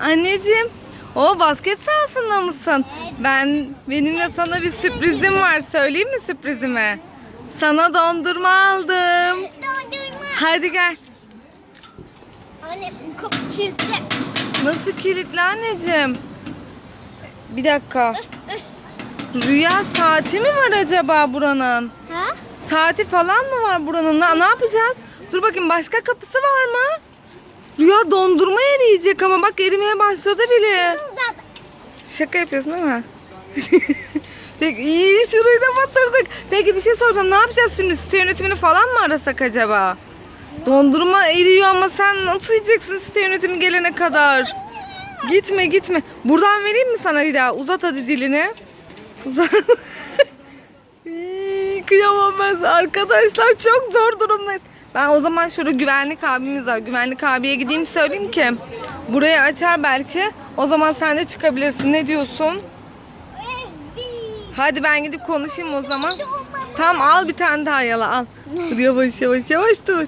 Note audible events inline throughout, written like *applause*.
Anneciğim, o basket sahasında mısın? Ben benim de sana bir sürprizim var. Söyleyeyim mi sürprizimi? Sana dondurma aldım. Dondurma. Hadi gel. Anne kapı kilitli. Nasıl kilitli anneciğim? Bir dakika. Rüya saati mi var acaba buranın? Ha? Saati falan mı var buranın? Ne, ne yapacağız? Dur bakayım başka kapısı var mı? Rüya dondurma eriyecek ama bak erimeye başladı bile. Şaka yapıyorsun değil mi? *laughs* Peki iyi şurayı da batırdık. Peki bir şey soracağım. Ne yapacağız şimdi? Site yönetimini falan mı arasak acaba? Dondurma eriyor ama sen nasıl yiyeceksin site yönetimi gelene kadar? Gitme gitme. Buradan vereyim mi sana bir daha? Uzat hadi dilini. Uzat. *laughs* Kıyamam ben. Arkadaşlar çok zor durumdayız. Ben o zaman şurada güvenlik abimiz var. Güvenlik abiye gideyim söyleyeyim ki. Burayı açar belki. O zaman sen de çıkabilirsin. Ne diyorsun? Hadi ben gidip konuşayım o zaman. Tamam al bir tane daha yala al. Dur yavaş yavaş yavaş dur.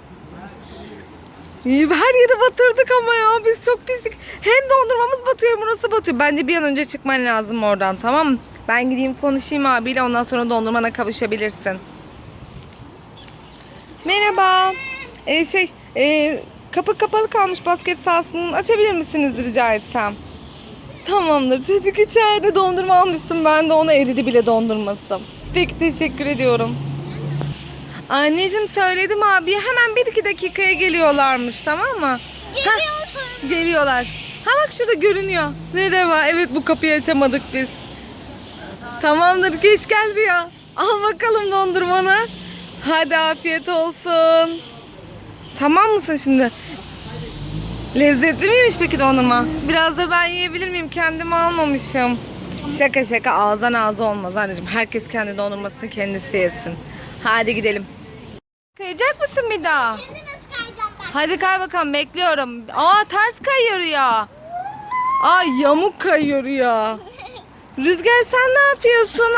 İyi her yeri batırdık ama ya biz çok pislik. Hem dondurmamız batıyor burası batıyor. Bence bir an önce çıkman lazım oradan tamam mı? Ben gideyim konuşayım abiyle ondan sonra dondurmana kavuşabilirsin. Merhaba. Ee, şey e, kapı kapalı kalmış basket sahasını açabilir misiniz rica etsem? Tamamdır. Çocuk içeride dondurma almıştım. Ben de ona eridi bile dondurması. Peki teşekkür ediyorum. Anneciğim söyledim abiye hemen bir iki dakikaya geliyorlarmış tamam mı? Heh, geliyorlar. Ha bak şurada görünüyor. Merhaba. Evet bu kapıyı açamadık biz. Tamamdır geç gel Rüya. Al bakalım dondurmanı. Hadi afiyet olsun. Tamam mısın şimdi? Lezzetli miymiş peki dondurma? Biraz da ben yiyebilir miyim? Kendime almamışım. Şaka şaka ağızdan ağza olmaz anneciğim. Herkes kendi dondurmasını kendisi yesin. Hadi gidelim. Kayacak mısın bir daha? Şimdi nasıl kayacağım ben? Hadi kay bakalım bekliyorum. Aa ters kayıyor ya. Aa yamuk kayıyor ya. *laughs* Rüzgar sen ne yapıyorsun?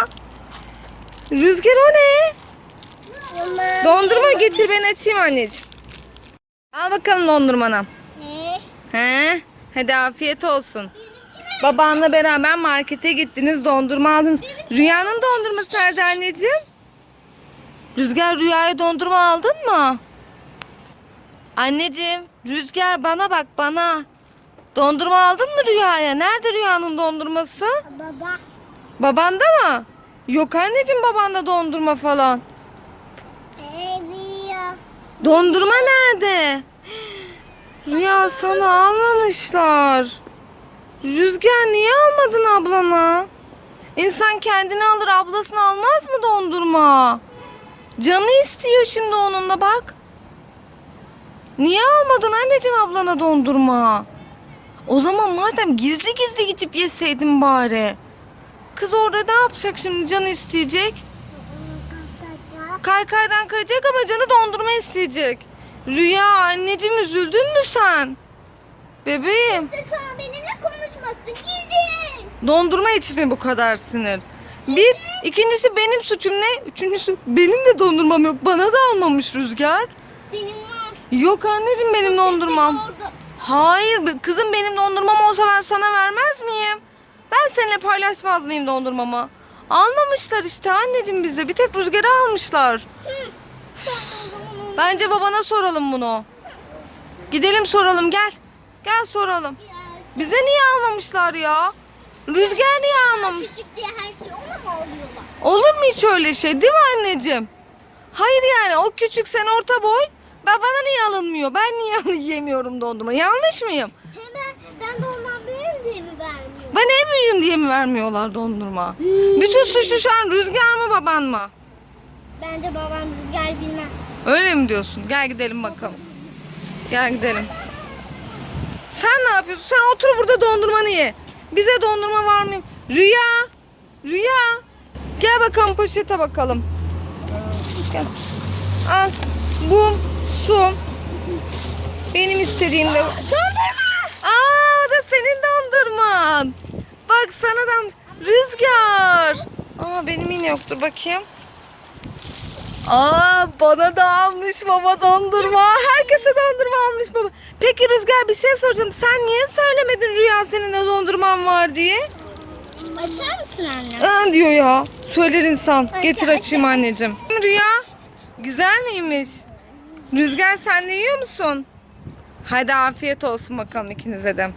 Rüzgar o ne? Dondurma getir ben açayım anneciğim. Al bakalım dondurmanı. Ne? He? Hadi afiyet olsun. Babanla beraber markete gittiniz, dondurma aldınız. Rüyanın dondurması nerede anneciğim? Rüzgar Rüya'ya dondurma aldın mı? Anneciğim, Rüzgar bana bak bana. Dondurma aldın mı Rüya'ya? Nerede Rüya'nın dondurması? Baba. Babanda mı? Yok anneciğim babanda dondurma falan. Dondurma nerede? Rüya sana almamışlar. Rüzgar niye almadın ablana? İnsan kendini alır ablasını almaz mı dondurma? Canı istiyor şimdi onunla bak. Niye almadın anneciğim ablana dondurma? O zaman madem gizli gizli gidip yeseydin bari. Kız orada ne yapacak şimdi canı isteyecek? Kaykaydan kayacak ama canı dondurma isteyecek. Rüya anneciğim üzüldün mü sen? Bebeğim Sen şu an benimle konuşmasın. Gidin. dondurma için mi bu kadar sinir? Bir, ikincisi benim suçum ne? Üçüncüsü benim de dondurmam yok. Bana da almamış Rüzgar. Senin var. Yok anneciğim benim dondurmam. Orada. Hayır be- kızım benim dondurmam olsa ben sana vermez miyim? Ben seninle paylaşmaz mıyım dondurmamı? Almamışlar işte anneciğim bize. Bir tek Rüzgar'ı almışlar. Bence babana soralım bunu. Gidelim soralım gel. Gel soralım. Bize niye almamışlar ya? Rüzgar niye almamış? Küçük diye her şey ona mı oluyorlar? Olur mu hiç öyle şey değil mi anneciğim? Hayır yani o küçük sen orta boy. Ben bana niye alınmıyor? Ben niye *laughs* yiyemiyorum dondurma? Yanlış mıyım? Hemen ben de ondan büyüğüm diye mi vermiyorum? Diye mi vermiyorlar dondurma? Bütün suçlu şu an Rüzgar mı baban mı? Bence babam rüzgar bilmez. Öyle mi diyorsun? Gel gidelim bakalım. Gel gidelim. Sen ne yapıyorsun? Sen otur burada dondurmanı ye. Bize dondurma var mı? Rüya. Rüya. Gel bakalım poşete bakalım. Gel. Al. Bu su. Benim istediğim de. Dondurma. Aa da senin dondurman. Bak sana da rüzgar. Aa benim yine yoktur bakayım. Aa bana da almış baba dondurma. Herkese dondurma almış baba. Peki Rüzgar bir şey soracağım. Sen niye söylemedin Rüya senin de dondurman var diye. Açar mısın anne? Aa diyor ya. Söyler insan. Aç, Getir aç, açayım anneciğim. Rüya güzel miymiş? Rüzgar sen de yiyor musun? Hadi afiyet olsun bakalım ikinize de.